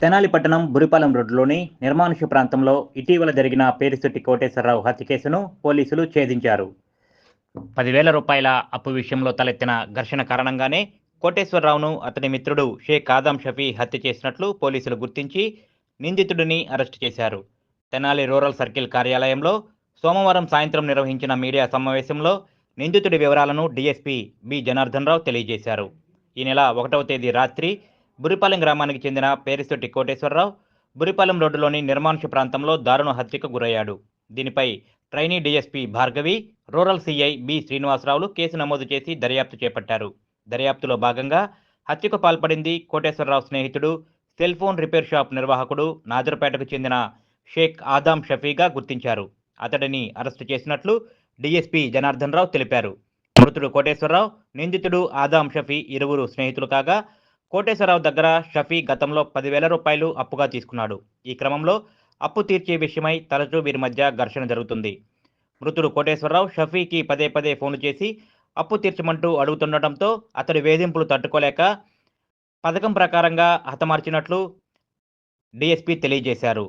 తెనాలి పట్టణం బురిపాలెం రోడ్డులోని నిర్మానుష ప్రాంతంలో ఇటీవల జరిగిన పేరుశెట్టి కోటేశ్వరరావు హత్య కేసును పోలీసులు ఛేదించారు. పదివేల రూపాయల అప్పు విషయంలో తలెత్తిన ఘర్షణ కారణంగానే కోటేశ్వరరావును అతని మిత్రుడు షేక్ ఆదాం షఫీ హత్య చేసినట్లు పోలీసులు గుర్తించి నిందితుడిని అరెస్టు చేశారు. తెనాలి రూరల్ సర్కిల్ కార్యాలయంలో సోమవారం సాయంత్రం నిర్వహించిన మీడియా సమావేశంలో నిందితుడి వివరాలను డీఎస్పీ బి జనార్దన్ రావు తెలియజేశారు. ఈ నెల ఒకటవ తేదీ రాత్రి బురిపాలెం గ్రామానికి చెందిన పేరిశెట్టి కోటేశ్వరరావు బురిపాలెం రోడ్డులోని నిర్మానుష ప్రాంతంలో దారుణ హత్యకు గురయ్యాడు. దీనిపై trainee DSP Bhargavi rural CI B శ్రీనివాసరావులు case నమోదు చేసి దర్యాప్తు చేపట్టారు. దర్యాప్తులో భాగంగా హత్యకు పాల్పడింది కోటేశ్వరరావు స్నేహితుడు సెల్ ఫోన్ రిపేర్ షాప్ నిర్వాహకుడు నాజర్పేటకు చెందిన షేక్ ఆదాం షఫీగా గుర్తించారు. అతడిని అరెస్టు చేసినట్లు డీఎస్పీ జనార్దన్ రావు తెలిపారు. మృతుడు కోటేశ్వరరావు నిందితుడు ఆదాం షఫీ ఇరువురు స్నేహితులు కాగా కోటేశ్వరరావు దగ్గర షఫీ గతంలో పదివేల రూపాయలు అప్పుగా తీసుకున్నాడు. ఈ క్రమంలో అప్పు తీర్చే విషయమై తరచూ వీరి మధ్య ఘర్షణ జరుగుతుంది. మృతుడు కోటేశ్వరరావు షఫీకి పదే పదే ఫోన్లు చేసి అప్పు తీర్చమంటూ అడుగుతుండటంతో అతడి వేధింపులు తట్టుకోలేక పథకం ప్రకారంగా హతమార్చినట్లు డీఎస్పీ తెలియజేశారు.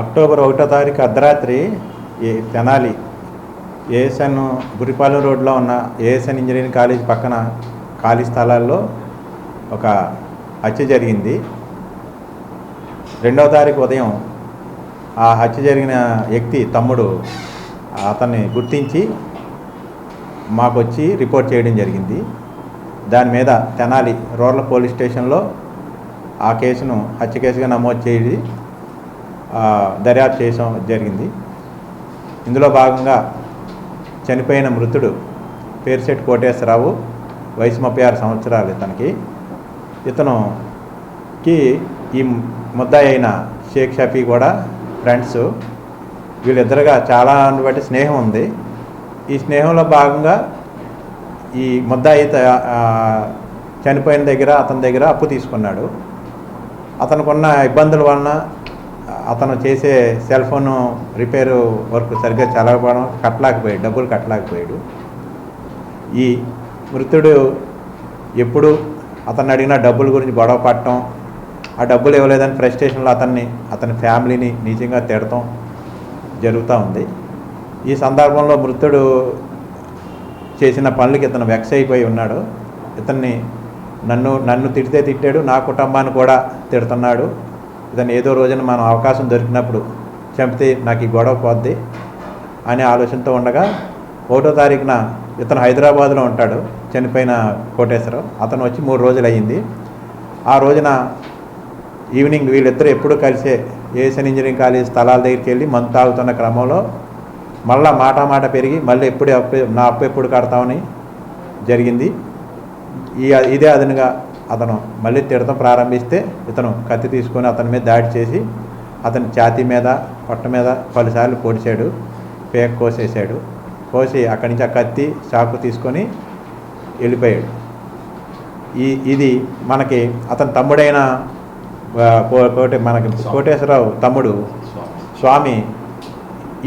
అక్టోబర్ ఒకటో తారీఖు అర్ధరాత్రి ఈ తెనాలి ఏఎస్ఎన్ గురిపాలెం రోడ్లో ఉన్న ఏఎస్ఎన్ ఇంజనీరింగ్ కాలేజ్ పక్కన ఖాళీ స్థలాల్లో ఒక హత్య జరిగింది. రెండవ తారీఖు ఉదయం ఆ హత్య జరిగిన వ్యక్తి తమ్ముడు అతన్ని గుర్తించి మాకు వచ్చి రిపోర్ట్ చేయడం జరిగింది. దాని మీద తెనాలి రూరల్ పోలీస్ స్టేషన్లో ఆ కేసును హత్య కేసుగా నమోదు చేసి దర్యాప్తు చేయడం జరిగింది. ఇందులో భాగంగా చనిపోయిన మృతుడు పేరుశెట్టి కోటేశ్వరరావు వయసు ముప్పై ఆరు సంవత్సరాలు ఇతనికి ఇతనుకి ఈ ముద్దాయి అయిన షేక్ షఫీ కూడా ఫ్రెండ్స్ వీళ్ళిద్దరుగా చాలా బట్టి స్నేహం ఉంది. ఈ స్నేహంలో భాగంగా ఈ ముద్దాయి త- చనిపోయిన దగ్గర అతని దగ్గర అప్పు తీసుకున్నాడు. అతనుకున్న ఇబ్బందుల వలన అతను చేసే సెల్ ఫోన్ రిపేరు వర్క్ సరిగ్గా చదవకపోవడం కట్టలేకపోయాడు డబ్బులు కట్టలేకపోయాడు. ఈ మృతుడు ఎప్పుడు అతన్ని అడిగిన డబ్బుల గురించి గొడవ పడటం ఆ డబ్బులు ఇవ్వలేదని ఫ్రస్ట్రేషన్లో అతన్ని అతని ఫ్యామిలీని నిజంగా తిడటం జరుగుతూ ఉంది. ఈ సందర్భంలో మృతుడు చేసిన పనులకి ఇతను వెక్స్ అయిపోయి ఉన్నాడు. ఇతన్ని నన్ను నన్ను తిడితే తిట్టాడు నా కుటుంబాన్ని కూడా తిడుతున్నాడు. ఇతను ఏదో రోజున మనం అవకాశం దొరికినప్పుడు చంపితే నాకు ఈ గొడవ పోద్ది అనే ఆలోచనతో ఉండగా ఒకటో తారీఖున ఇతను హైదరాబాద్లో ఉంటాడు చనిపోయిన కోటేశ్వరరావు. అతను వచ్చి మూడు రోజులు అయ్యింది. ఆ రోజున ఈవినింగ్ వీళ్ళిద్దరూ ఎప్పుడూ కలిసే ఏఎస్ఎన్ ఇంజనీరింగ్ కాలేజ్ స్థలాల దగ్గరికి వెళ్ళి మందు తాగుతున్న క్రమంలో మళ్ళా మాట మాట పెరిగి మళ్ళీ ఎప్పుడు అప్పు నా అప్పు ఎప్పుడు కడతామని జరిగింది. ఈ ఇదే అదనుగా అతను మళ్ళీ తిడతం ప్రారంభిస్తే ఇతను కత్తి తీసుకొని అతని మీద దాడి చేసి అతని ఛాతీ మీద పొట్ట మీద పలుసార్లు పొడిచాడు పేక కోసేసాడు కోసి అక్కడి నుంచి ఆ కత్తి చాకు తీసుకొని వెళ్ళిపోయాడు. ఈ ఇది మనకి అతని తమ్ముడైన కోటే మనకి కోటేశ్వరరావు తమ్ముడు స్వామి.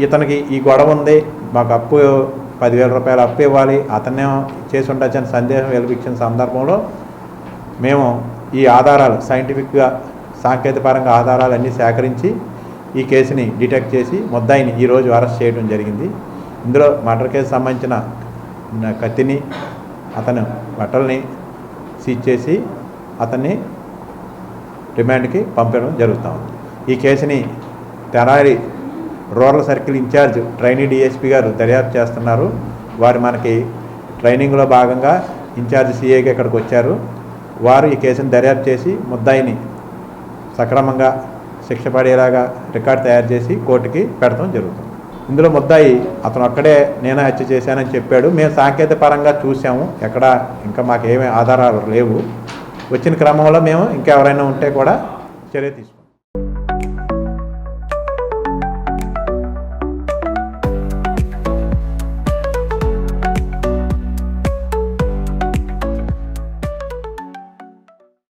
ఇతనికి ఈ గొడవ ఉంది మాకు అప్పు పదివేల రూపాయలు అప్పు ఇవ్వాలి అతనే చేసి ఉండొచ్చని సందేహం వెలిపించిన సందర్భంలో మేము ఈ ఆధారాలు సైంటిఫిక్గా సాంకేతికపరంగా ఆధారాలు అన్నీ సేకరించి ఈ కేసుని డిటెక్ట్ చేసి ముద్దాయిని ఈరోజు అరెస్ట్ చేయడం జరిగింది. ఇందులో మర్డర్ కేసు సంబంధించిన కత్తిని అతను బట్టల్ని సీజ్ చేసి అతన్ని రిమాండ్కి పంపడం జరుగుతూ ఉంది. ఈ కేసుని తెరారి rural circle incharge trainee DSP గారు దర్యాప్తు చేస్తున్నారు. వారు మనకి ట్రైనింగ్లో భాగంగా ఇన్ఛార్జ్ సిఐకి ఇక్కడికి వచ్చారు. వారు ఈ కేసుని దర్యాప్తు చేసి ముద్దాయిని సక్రమంగా శిక్ష పడేలాగా రికార్డు తయారు చేసి కోర్టుకి పెడతాం జరుగుతుంది. ఇందులో ముద్దాయి అతను అక్కడే నేనే హత్య చేశానని చెప్పాడు. మేము సాంకేతిక పరంగా చూసాము ఎక్కడ ఇంకా మాకు ఏమీ ఆధారాలు లేవు. వచ్చిన క్రమంలో మేము ఇంకెవరైనా ఉంటే కూడా చర్య తీసుకుంటాం